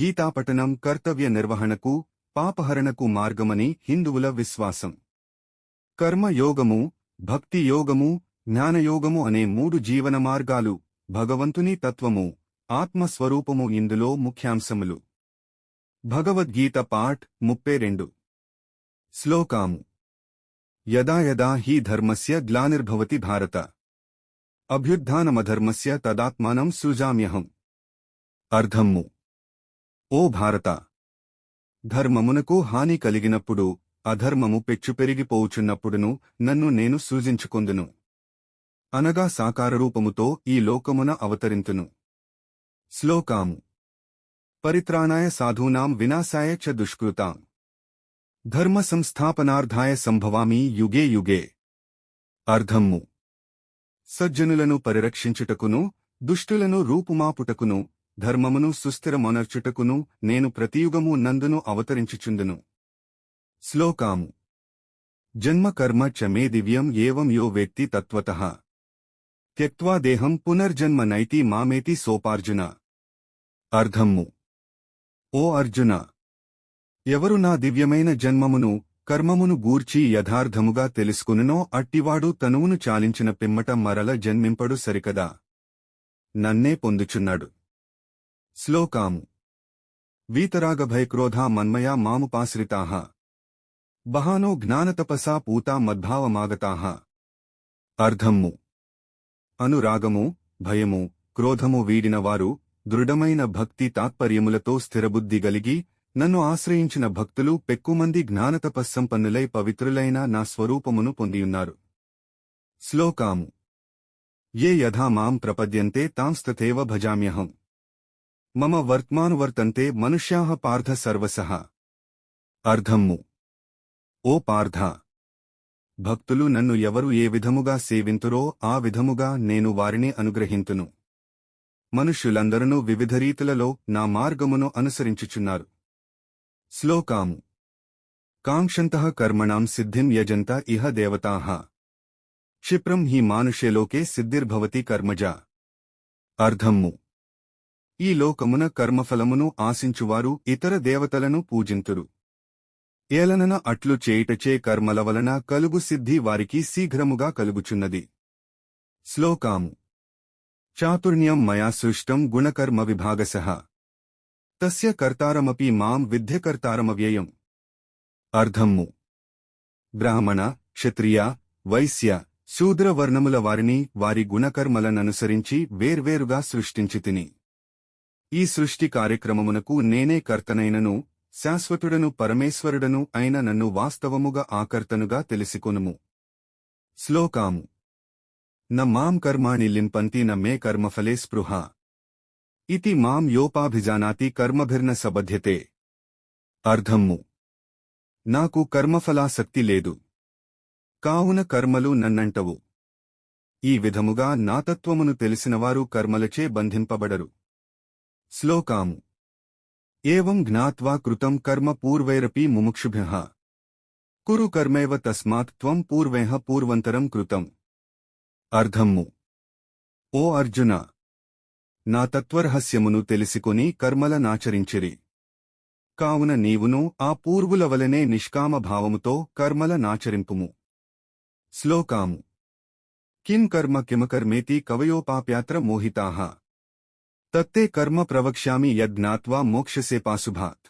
గీతాపఠనం కర్తవ్య నిర్వహణకు పాపహరణకు మార్గమని హిందువుల విశ్వాసం. కర్మయోగము భక్తి యోగము జ్ఞానయోగము అనే మూడు జీవన మార్గాలు భగవంతుని తత్వము ఆత్మస్వరూపము ఇందులో ముఖ్యాంశములు. భగవద్గీత పాఠ్ ముప్పై రెండు. శ్లోకాము. యదా యదా హి ధర్మస్య గ్లానిర్భవతి భారత. అభ్యుద్ధానమధర్మస్య తదాత్మానం సృజామ్యహం. అర్ధమ్ము ఓ భారత! ధర్మమునకు హాని కలిగినప్పుడు అధర్మము పెచ్చుపెరిగిపోవుచున్నప్పుడును నన్ను నేను సూచించుకొందును అనగా సాకారరూపముతో ఈ లోకమున అవతరింతును. శ్లోకాము. పరిత్రాణాయ సాధూనాం వినాశాయ చ దుష్కృతాం. ధర్మ సంస్థాపనార్థాయ సంభవామి యుగే యుగే. అర్ధమ్ము సజ్జనులను పరిరక్షించుటకును దుష్టులను రూపుమాపుటకును ధర్మమును సుస్థిరమొనర్చుటకును నేను ప్రతియుగము నందును అవతరించుచుందును. శ్లోకాము. జన్మ కర్మ చ మే దివ్యం ఏవం యో వేత్తి తత్వతః. త్యక్వా దేహం పునర్జన్మ నైతి మామేతి సోపార్జున. అర్ధమ్ము ఓ అర్జున! ఎవరు నా దివ్యమైన జన్మమును కర్మమును గూర్చి యథార్థముగా తెలుసుకునునో అట్టివాడు తనువును చాలించిన పిమ్మట మరల జన్మింపడు సరికదా. నన్నే పొందుచున్నాడు. శ్లోకాము. వీతరాగభయక్రోధా మన్మయా మాముపాశ్రితాః బహానో జ్ఞానతపసా పూతా మద్భావమాగతాః. అర్ధమ్ము అనురాగము భయము క్రోధము వీడినవారు దృఢమైన భక్తి తాత్పర్యములతో స్థిరబుద్ధి గలిగి నన్ను ఆశ్రయించిన భక్తులు పెక్కుమంది జ్ఞానతపస్సంపన్నులై పవిత్రులైన నా స్వరూపమును పొందియున్నారు. శ్లోకాము. ఏ యథా మాం ప్రపద్యంతే తాంస్తథేవ భజామ్యహం. మమ వర్త్మానువర్తంతే మనుష్యాః పార్థ సర్వసః. అర్ధమ్ము. ఓ పార్థ! భక్తులు నన్ను ఎవరు ఏ విధముగా సేవింతురో ఆ విధముగా నేను వారిని అనుగ్రహింతును. మనుష్యులందరూ వివిధ రీతులలో నా మార్గమును అనుసరించుచున్నారు. శ్లోకాము. కాంక్షంతః కర్మణాం సిద్ధిం యజంత ఇహ దేవతా. క్షిప్రం హి మానుషేలోకే సిద్ధిర్భవతి కర్మజ. అర్ధమ్ము. ఈ లోకమున కర్మఫలమును ఆశించువారు ఇతర దేవతలను పూజింతురు. ఏలనన అట్లు చేయుటచే కర్మల వలన కలుగు సిద్ధి వారికి శీఘ్రముగా కలుగుచున్నది. శ్లోకాము. చాతుర్ణ్యం మయా సృష్టం గుణకర్మ విభాగస తస్య కర్తారమపి మాం విద్యకర్తారమవ్యయం అర్ధమ్ము బ్రాహ్మణ క్షత్రియ వైశ్య శూద్రవర్ణముల వారిని వారి గుణకర్మలననుసరించి వేర్వేరుగా సృష్టించి తిని ఈ సృష్టి కార్యక్రమమునకు నేనే కర్తనైనను శాశ్వతుడను పరమేశ్వరుడను అయిన నన్ను వాస్తవముగా ఆకర్తనుగా తెలిసికొనుము. శ్లోకాము. న మాం కర్మాణి లింపంతి న మే కర్మఫలే స్పృహ. ఇతి మాం యోపాభిజానాతి కర్మభిర్న సబధ్యతే. అర్ధమ్ము నాకు కర్మఫలాసక్తి లేదు. కావున కర్మలు నన్నంటవు. ఈ విధముగా నాతత్వమును తెలిసినవారు కర్మలచే బంధింపబడరు. శ్లోకాము. ఏం జ్ఞాత్వా కృతం కర్మ పూర్వైరపి ముముక్షుభ్య. కురు కర్మైవ తస్మాత్ త్వం పూర్వేహ పూర్వంతరం కృతం. అర్ధమ్ము ఓ అర్జున! నా తత్వరహస్యమును తెలిసికొని కర్మల నాచరించిరి కావున నీవును ఆ పూర్వుల వలనే నిష్కామ భావముతో కర్మల నాచరింపుము శ్లోకాము. కిం కర్మ కిమకర్మేతి కవయోపాప్యాత్ర మోహితాః. తత్తే కర్మ ప్రవక్ష్యామి యజ్ఞాత్వా మోక్షసే పాశుభాత్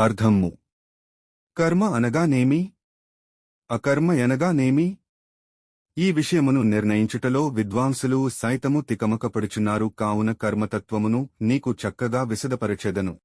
అర్ధమ్ము కర్మ అనగానేమి అకర్మ ఎనగానేమి ఈ విషయమును నిర్ణయించుటలో విద్వాంసులు సైతము తికమకపడుచున్నారు కావున కర్మతత్వమును నీకు చక్కగా విశదపరచెదను.